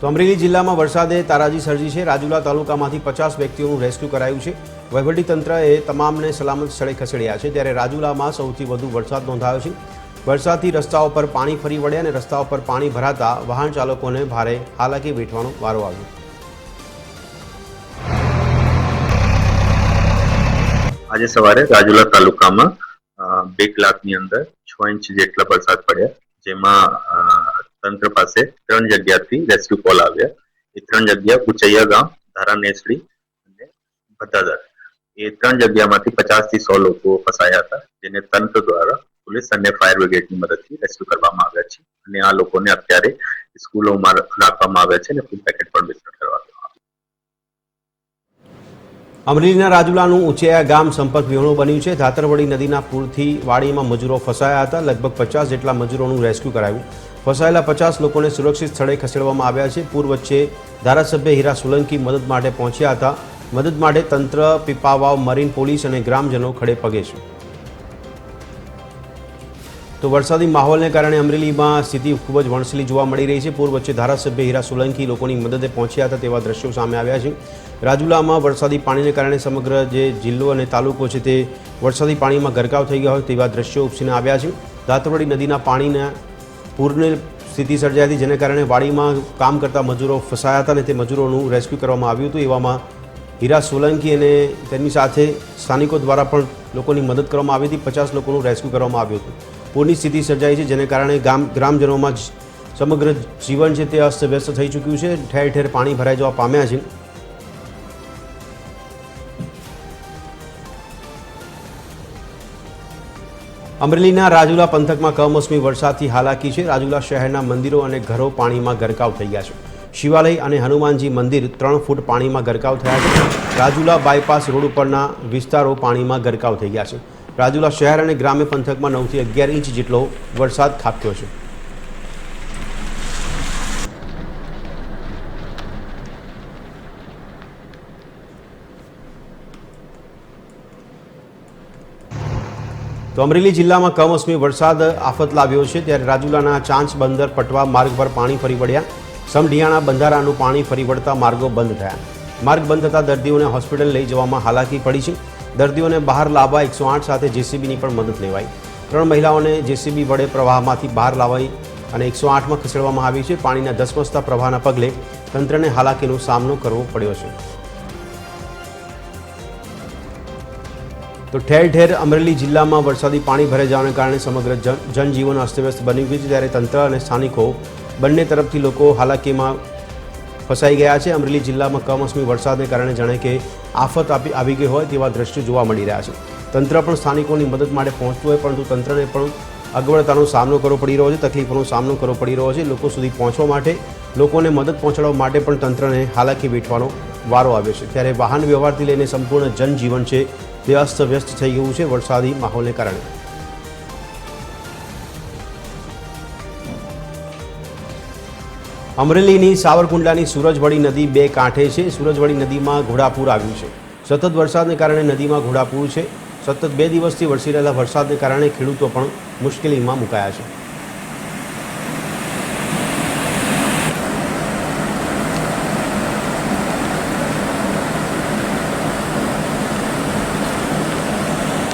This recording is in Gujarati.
તો અમરેલી જિલ્લામાં વરસાદે તારાજી સર્જી છે. રાજુલા તાલુકામાંથી પચાસ વ્યક્તિઓનું રેસ્ક્યુ કરાયું છે. વહીવટીતંત્રએ તમામને સલામત સ્થળે ખસેડ્યા છે. ત્યારે રાજુલામાં સૌથી વધુ વરસાદ નોંધાયો છે. વરસાદથી રસ્તાઓ પર પાણી ફરી વળ્યા અને રસ્તાઓ પર પાણી ભરાતા વાહન ચાલકોને ભારે હાલાકી વેઠવાનો વારો આવ્યો. આજે સવારે રાજુલા તાલુકામાં બે કલાકની અંદર છ ઇંચ જેટલા વરસાદ પડ્યા, જેમાં તંત્ર પાસે ત્રણ જગ્યાથી રેસ્ક્યુ કોલ આવ્યા. એ ત્રણ જગ્યા ઉચૈયા ગામ, ધારા અને ભદ્દાદર એ ત્રણ જગ્યામાંથી પચાસથી સો લોકો ફસાયા હતા, જેને તંત્ર દ્વારા પોલીસ અને ફાયર બ્રિગેડની મદદથી રેસ્ક્યુ કરવામાં આવ્યા છે. અને આ લોકોને અત્યારે સ્કૂલોમાં રાખવામાં આવ્યા છે અને ફૂડ પેકેટ પણ વિતરણ કરવામાં અમરેલીના રાજુલાનું ઉચેયા ગામ સંપર્ક વિહોણું બન્યું છે. ધાતરવડી નદીના પૂરથી વાડીમાં મજૂરો ફસાયા હતા. લગભગ પચાસ જેટલા મજૂરોનું રેસ્ક્યુ કરાયું. ફસાયેલા પચાસ લોકોને સુરક્ષિત સ્થળે ખસેડવામાં આવ્યા છે. પૂર વચ્ચે ધારાસભ્ય હીરા સોલંકી મદદ માટે પહોંચ્યા હતા. મદદ માટે તંત્ર, પીપાવાવ, મરીન પોલીસ અને ગ્રામજનો ખડે પગે છે. તો વરસાદી માહોલને કારણે અમરેલીમાં સ્થિતિ ખૂબ જ વણસલી જોવા મળી રહી છે. પૂર વચ્ચે ધારાસભ્ય હીરા સોલંકી લોકોની મદદે પહોંચ્યા હતા તેવા દ્રશ્યો સામે આવ્યા છે. રાજુલામાં વરસાદી પાણીને કારણે સમગ્ર જે જિલ્લો અને તાલુકો છે તે વરસાદી પાણીમાં ગરકાવ થઈ ગયો હોય તેવા દ્રશ્યો ઉપસીને આવ્યા છે. દાંતરવડી નદીના પાણીના પૂરની સ્થિતિ સર્જાઈ હતી જેને કારણે વાડીમાં કામ કરતા મજૂરો ફસાયા હતા અને તે મજૂરોનું રેસ્ક્યુ કરવામાં આવ્યું હતું. એવામાં હીરા સોલંકી અને તેની સાથે સ્થાનિકો દ્વારા પણ લોકોની મદદ કરવામાં આવી હતી. પચાસ લોકોનું રેસ્ક્યુ કરવામાં આવ્યું હતું. પૂરની સ્થિતિ સર્જાઈ છે, જેને કારણે ગામ, ગ્રામજનોમાં સમગ્ર જીવન છે તે અસ્તવ્યસ્ત થઈ ચૂક્યું છે. ઠેર ઠેર પાણી ભરાઈ જવા પામ્યા છે. અમરેલીના રાજુલા પંથકમાં કમોસમી વરસાદથી હાલાકી છે. રાજુલા શહેરના મંદિરો અને ઘરો પાણીમાં ગરકાવ થઈ ગયા છે. શિવાલય અને હનુમાનજી મંદિર ત્રણ ફૂટ પાણીમાં ગરકાવ થયા છે. રાજુલા બાયપાસ રોડ ઉપરના વિસ્તારો પાણીમાં ગરકાવ થઈ ગયા છે. રાજુલા શહેર અને ગ્રામ્ય પંથકમાં નવથી અગિયાર ઇંચ જેટલો વરસાદ ખાબક્યો છે. તો અમરેલી જિલ્લામાં કમોસમી વરસાદ આફત લાવ્યો છે ત્યારે રાજુલાના ચાંચ બંદર પટવા માર્ગ પર પાણી ફરી વળ્યા. સમઢિયાણા બંધારાનું પાણી ફરી વળતા માર્ગો બંધ થયા. માર્ગ બંધ થતાં દર્દીઓને હોસ્પિટલ લઈ જવામાં હાલાકી પડી છે. દર્દીઓને બહાર લાવવા એકસો આઠ સાથે જેસીબીની પણ મદદ લેવાઈ. ત્રણ મહિલાઓને જેસીબી વડે પ્રવાહમાંથી બહાર લાવાઈ અને એકસો આઠમાં ખસેડવામાં આવી છે. પાણીના ધસમસતા પ્રવાહના પગલે તંત્રને હાલાકીનો સામનો કરવો પડ્યો છે. તો ઠેર ઠેર અમરેલી જિલ્લામાં વરસાદી પાણી ભરાઈ જવાને કારણે સમગ્ર જન, જનજીવન અસ્તવ્યસ્ત બની ગયું છે ત્યારે તંત્ર અને સ્થાનિકો બંને તરફથી લોકો હાલાકીમાં ફસાઈ ગયા છે. અમરેલી જિલ્લામાં કમોસમી વરસાદને કારણે જાણે કે આફત આપી, આવી ગઈ હોય તેવા દ્રશ્યો જોવા મળી રહ્યા છે. તંત્ર પણ સ્થાનિકોની મદદ માટે પહોંચતું હોય, પરંતુ તંત્રને પણ અગવડતાનો સામનો કરવો પડી રહ્યો છે, તકલીફોનો સામનો કરવો પડી રહ્યો છે. લોકો સુધી પહોંચવા માટે, લોકોને મદદ પહોંચાડવા માટે પણ તંત્રને હાલાકી વેઠવાનો વારો આવ્યો છે. ત્યારે વાહન વ્યવહારથી લઈને સંપૂર્ણ જનજીવન છે તે અસ્તવ્યસ્ત થઈ ગયું છે વરસાદી માહોલને કારણે. અમરેલીની સાવરકુંડલાની સૂરજવડી નદી બે કાંઠે છે. સૂરજવડી નદીમાં ઘોડાપૂર આવ્યું છે. સતત વરસાદને કારણે નદીમાં ઘોડાપૂર છે. સતત બે દિવસથી વરસી રહેલા વરસાદને કારણે ખેડૂતો પણ મુશ્કેલીમાં મુકાયા છે.